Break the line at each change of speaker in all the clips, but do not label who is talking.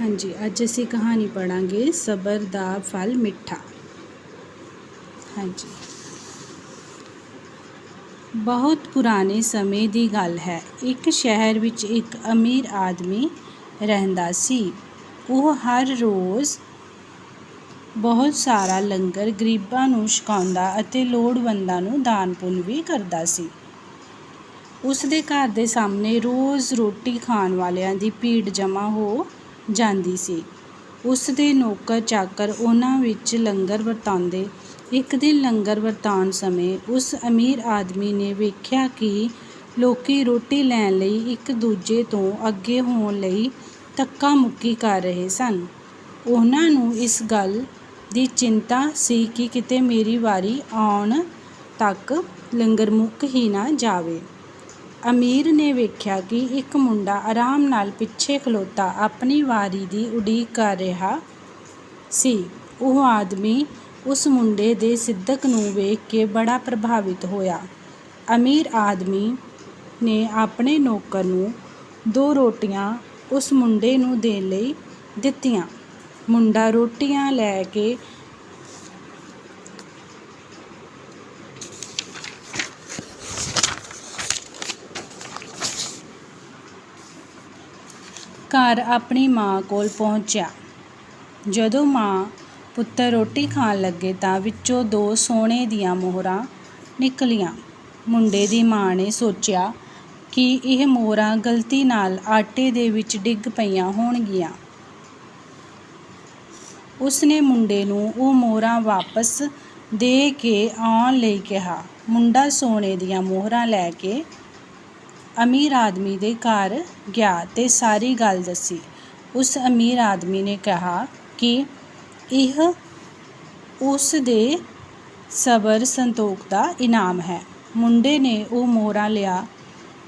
ਹਾਂਜੀ, ਅੱਜ ਅਸੀਂ ਕਹਾਣੀ ਪੜਾਂਗੇ ਸਬਰ ਦਾ ਫਲ ਮਿੱਠਾ। ਹਾਂਜੀ। ਬਹੁਤ ਪੁਰਾਣੇ ਸਮੇਂ ਦੀ ਗੱਲ ਹੈ। ਇੱਕ ਸ਼ਹਿਰ ਵਿੱਚ ਇੱਕ ਅਮੀਰ ਆਦਮੀ ਰਹਿੰਦਾ ਸੀ। ਉਹ ਹਰ ਰੋਜ਼ ਬਹੁਤ ਸਾਰਾ ਲੰਗਰ ਗਰੀਬਾਂ ਨੂੰ ਛਕਾਉਂਦਾ ਅਤੇ ਲੋੜਵੰਦਾਂ ਨੂੰ ਦਾਨ ਪੁੰਨ ਵੀ ਕਰਦਾ ਸੀ। ਉਸ ਦੇ ਘਰ ਦੇ ਸਾਹਮਣੇ ਰੋਜ਼ ਰੋਟੀ ਖਾਣ ਵਾਲਿਆਂ ਦੀ ਭੀੜ ਜਮ੍ਹਾਂ ਹੋ ਜਾਂਦੀ ਸੀ। ਉਸ ਦੇ ਨੌਕਰ ਚਾਕਰ ਉਹਨਾਂ ਵਿੱਚ ਲੰਗਰ ਵਰਤਾਉਂਦੇ। ਇੱਕ ਦਿਨ ਲੰਗਰ ਵਰਤਾਉਣ ਸਮੇਂ ਉਸ ਅਮੀਰ ਆਦਮੀ ਨੇ ਵੇਖਿਆ ਕਿ ਲੋਕੀ ਰੋਟੀ ਲੈਣ ਲਈ ਇੱਕ ਦੂਜੇ ਤੋਂ ਅੱਗੇ ਹੋਣ ਲਈ ਧੱਕਾ ਮੁੱਕੀ ਕਰ ਰਹੇ ਸਨ। ਉਹਨਾਂ ਨੂੰ ਇਸ ਗੱਲ ਦੀ ਚਿੰਤਾ ਸੀ ਕਿ ਕਿਤੇ ਮੇਰੀ ਵਾਰੀ ਆਉਣ ਤੱਕ ਲੰਗਰ ਮੁੱਕ ਹੀ ਨਾ ਜਾਵੇ। ਅਮੀਰ ਨੇ ਵੇਖਿਆ ਕਿ ਇੱਕ ਮੁੰਡਾ ਆਰਾਮ ਨਾਲ ਪਿੱਛੇ ਖਲੋਤਾ ਆਪਣੀ ਵਾਰੀ ਦੀ ਉਡੀਕ ਕਰ ਰਿਹਾ ਸੀ। ਉਹ ਆਦਮੀ ਉਸ ਮੁੰਡੇ ਦੇ ਸਿੱਧਕ ਨੂੰ ਵੇਖ ਕੇ ਬੜਾ ਪ੍ਰਭਾਵਿਤ ਹੋਇਆ। ਅਮੀਰ ਆਦਮੀ ਨੇ ਆਪਣੇ ਨੌਕਰ ਨੂੰ ਦੋ ਰੋਟੀਆਂ ਉਸ ਮੁੰਡੇ ਨੂੰ ਦੇਣ ਲਈ ਦਿੱਤੀਆਂ। ਮੁੰਡਾ ਰੋਟੀਆਂ ਲੈ ਕੇ ਘਰ ਆਪਣੀ ਮਾਂ ਕੋਲ ਪਹੁੰਚਿਆ। ਜਦੋਂ ਮਾਂ ਪੁੱਤਰ ਰੋਟੀ ਖਾਣ ਲੱਗੇ ਤਾਂ ਵਿੱਚੋਂ ਦੋ ਸੋਨੇ ਦੀਆਂ ਮੋਹਰਾਂ ਨਿਕਲੀਆਂ। ਮੁੰਡੇ ਦੀ ਮਾਂ ਨੇ ਸੋਚਿਆ ਕਿ ਇਹ ਮੋਹਰਾਂ ਗਲਤੀ ਨਾਲ ਆਟੇ ਦੇ ਵਿੱਚ ਡਿੱਗ ਪਈਆਂ ਹੋਣਗੀਆਂ। ਉਸਨੇ ਮੁੰਡੇ ਨੂੰ ਉਹ ਮੋਹਰਾਂ ਵਾਪਸ ਦੇ ਕੇ ਆਉਣ ਲਈ ਕਿਹਾ। ਮੁੰਡਾ ਸੋਨੇ ਦੀਆਂ ਮੋਹਰਾਂ ਲੈ ਕੇ ਅਮੀਰ ਆਦਮੀ ਦੇ ਘਰ ਗਿਆ ਤੇ ਸਾਰੀ ਗੱਲ ਦੱਸੀ। ਉਸ ਅਮੀਰ ਆਦਮੀ ਨੇ ਕਿਹਾ ਕਿ ਇਹ ਉਸ ਦੇ ਸਬਰ ਸੰਤੋਖ ਦਾ ਇਨਾਮ ਹੈ। ਮੁੰਡੇ ਨੇ ਉਹ ਮੋਹਰਾਂ ਲਿਆ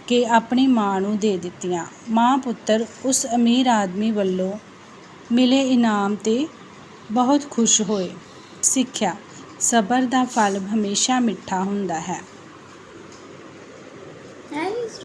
ਕੇ ਆਪਣੀ ਮਾਂ ਨੂੰ ਦੇ ਦਿੱਤੀਆਂ। ਮਾਂ ਪੁੱਤਰ ਉਸ ਅਮੀਰ ਆਦਮੀ ਵੱਲੋਂ ਮਿਲੇ ਇਨਾਮ ਤੇ ਬਹੁਤ ਖੁਸ਼ ਹੋਏ। ਸਿੱਖਿਆ। ਸਬਰ ਦਾ ਫਲ ਹਮੇਸ਼ਾ ਮਿੱਠਾ ਹੁੰਦਾ ਹੈ।